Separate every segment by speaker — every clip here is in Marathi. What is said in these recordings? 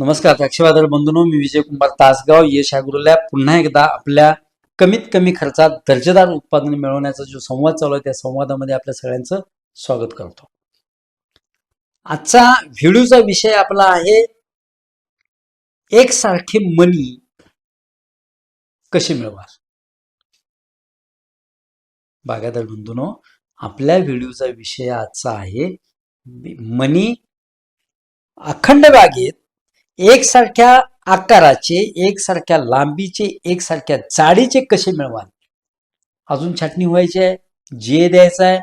Speaker 1: नमस्कार द्राक्षबाजार बंधूनो मी विजय कुमार तासगाव. यश ॲग्रोलॅब पुन्हा एकदा आपल्या कमीत कमी खर्चात दर्जेदार उत्पादन मिळवण्याचा जो संवाद चालू आहे त्या संवादामध्ये आपल्या सगळ्यांचं स्वागत करतो. आजचा व्हिडिओचा विषय आपला आहे एकसारखे मनी कसे मिळवा बागायदार बंधूनो आपल्या व्हिडिओचा विषय आजचा आहे मनी अखंड बागेत एकसारख्या आकाराचे एकसारख्या लांबीचे एकसारख्या जाडीचे कसे मिळवाल? अजून छाटणी व्हायची आहे. जे द्यायचं आहे.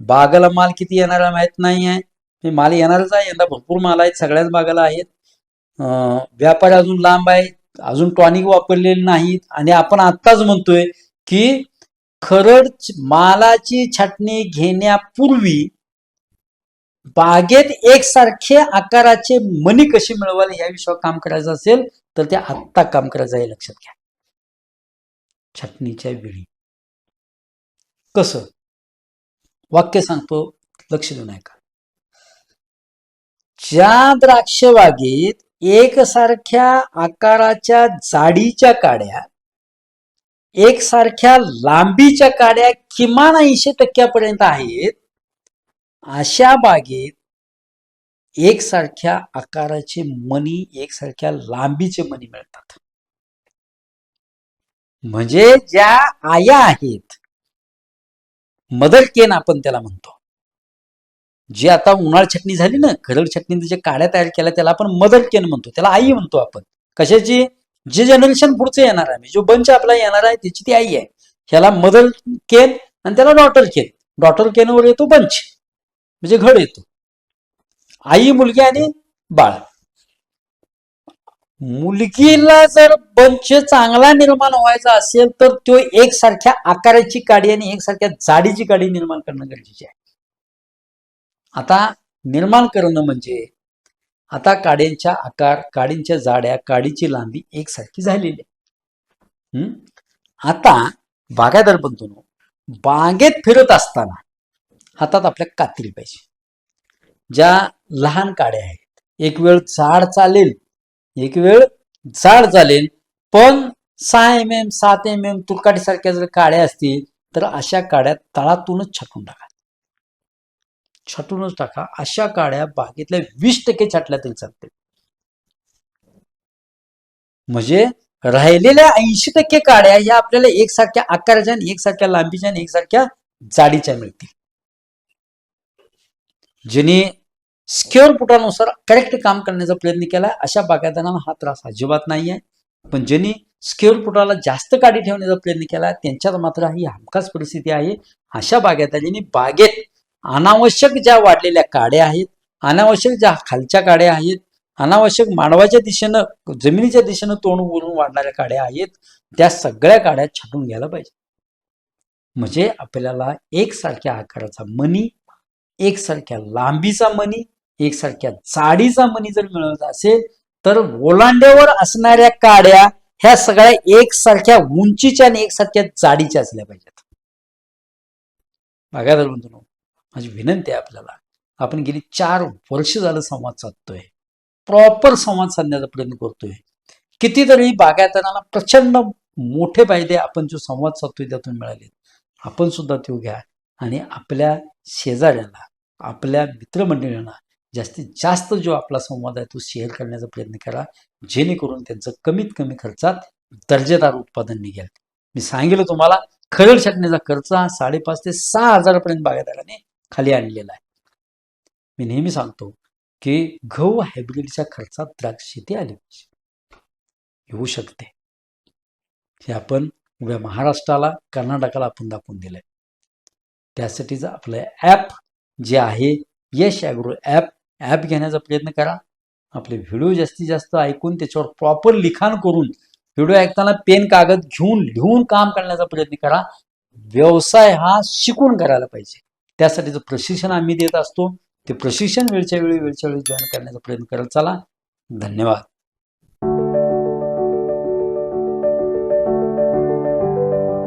Speaker 1: बागाला माल किती येणारा माहीत नाही आहे. माल येणारच आहे. यंदा भरपूर माल आहेत. सगळ्याच बागाला आहेत. व्यापार व्यापारी अजून लांब आहेत अजून टॉनिक वापरलेले नाहीत. आणि आपण आत्ताच म्हणतोय की खरंच मालाची छाटणी घेण्यापूर्वी बागेत एकसारखे आकाराचे मनी कसे मिळवाल या विषयावर काम करायचं असेल तर ते आत्ता काम करायचं हे लक्षात घ्या. छटणीच्या वेळी. कसं? वाक्य सांगतो लक्ष देऊ नका ज्या द्राक्ष बागेत एकसारख्या आकाराच्या जाडीच्या काड्या एकसारख्या लांबीच्या काड्या किमान ऐंशी टक्क्यापर्यंत आहेत अशा बागेत एकसारख्या आकाराचे मणी एकसारख्या लांबीचे मणी मिळतात. म्हणजे ज्या आया आहेत मदर केन आपण त्याला म्हणतो. जे आता उन्हाळ छटणी झाली ना खरड छटणी जे काड्या तयार केल्या त्याला आपण मदर केन म्हणतो. त्याला आई म्हणतो आपण. कशाची? जे जनरेशन पुढचं येणार आहे. जो बंच आपला येणार आहे त्याची ती आई आहे. ह्याला मदर केन आणि त्याला डॉटर केन. डॉटर केनवर येतो बंच म्हणजे घड येतो. आई मुलगी आणि बाळ. मुलगीला जर बंच चांगला निर्माण व्हायचा असेल तर तो एकसारख्या आकाराची काडी आणि एकसारख्या जाडीची काडी निर्माण करणं गरजेचे आहे. आता निर्माण करणं म्हणजे आता काड्यांच्या आकार काडींच्या जाड्या काडीची लांबी एकसारखी झालेली आहे. हम्म? आता बागायदार बनतो बागेत फिरत असताना हातात आपल्या कातील पाहिजे ज्या लहान काड्या आहेत एक वेळ झाड चालेल एक वेळ झाड चालेल पण सहा एम एम सात एम एम तुरकाटीसारख्या जर काड्या असतील तर अशा काड्या तळातूनच छाटून टाका. छाटूनच टाका. अशा काड्या बागेतल्या वीस टक्के छाटल्या तरी चालते म्हणजे राहिलेल्या ऐंशी टक्के काड्या या आपल्याला एकसारख्या आकाराच्या आणि एकसारख्या लांबीच्या आणि एकसारख्या जाडीच्या मिळतील. ज्यांनी स्क्युअर फुटानुसार करेक्ट काम करण्याचा प्रयत्न केला अशा बागायतदारांना हा त्रास अजिबात नाही आहे पण ज्यांनी स्क्युअर फुटाला जास्त काडी ठेवण्याचा प्रयत्न केला त्यांच्यात मात्र ही हमखास परिस्थिती आहे. अशा बागायतदारांनी बागेत अनावश्यक ज्या वाढलेल्या काड्या आहेत अनावश्यक ज्या खालच्या काड्या आहेत अनावश्यक मानवाच्या दिशेनं जमिनीच्या दिशेनं तोंड उरून वाढणाऱ्या काड्या आहेत त्या सगळ्या काड्या छाटून घ्यायला पाहिजे. म्हणजे आपल्याला एकसारख्या आकाराचा मनी एकसारख्या लांबीचा मणी एकसारख्या जाडीचा मणी जर मिळवत असेल तर ओलांड्यावर असणाऱ्या काड्या ह्या सगळ्या एकसारख्या उंचीच्या आणि एकसारख्या जाडीच्या असल्या पाहिजेत. बघा म्हणतो माझी विनंती आहे आपल्याला आपण गेली चार वर्ष झालं संवाद साधतोय. प्रॉपर संवाद साधण्याचा प्रयत्न करतोय. कितीतरी बागायतनाला प्रचंड मोठे फायदे आपण जो संवाद साधतोय त्यातून मिळाले आपण सुद्धा तो घ्या. आणि आपल्या शेजाऱ्याला आपल्या मित्रमंडळींना जास्तीत जास्त जो आपला संवाद आहे तो शेअर करण्याचा प्रयत्न करा. जेणेकरून त्यांचं कमीत कमी खर्चात दर्जेदार उत्पादन निघेल. मी सांगितलं तुम्हाला खरड छाटण्याचा खर्च हा साडेपाच ते सहा हजारापर्यंत बागायतदाराने खाली आणलेला आहे. मी नेहमी सांगतो की गहू हायब्रिडच्या खर्चात द्राक्ष शेती आली पाहिजे. येऊ शकते. हे आपण उभ्या महाराष्ट्राला कर्नाटकाला आपण दाखवून दिलंय. त्यासाठीच आपलं ॲप जे आहे यश ॲग्रो ॲप ॲप घेण्याचा प्रयत्न करा. आपले व्हिडिओ जास्तीत जास्त ऐकून त्याच्यावर प्रॉपर लिखाण करून व्हिडिओ ऐकताना पेन कागद घेऊन लिहून काम करण्याचा प्रयत्न करा. व्यवसाय हा शिकून करायला पाहिजे. त्यासाठीचं प्रशिक्षण आम्ही देत असतो ते प्रशिक्षण वेळच्या वेळी वेळच्या वेळी जॉईन करण्याचा प्रयत्न करत चला. धन्यवाद.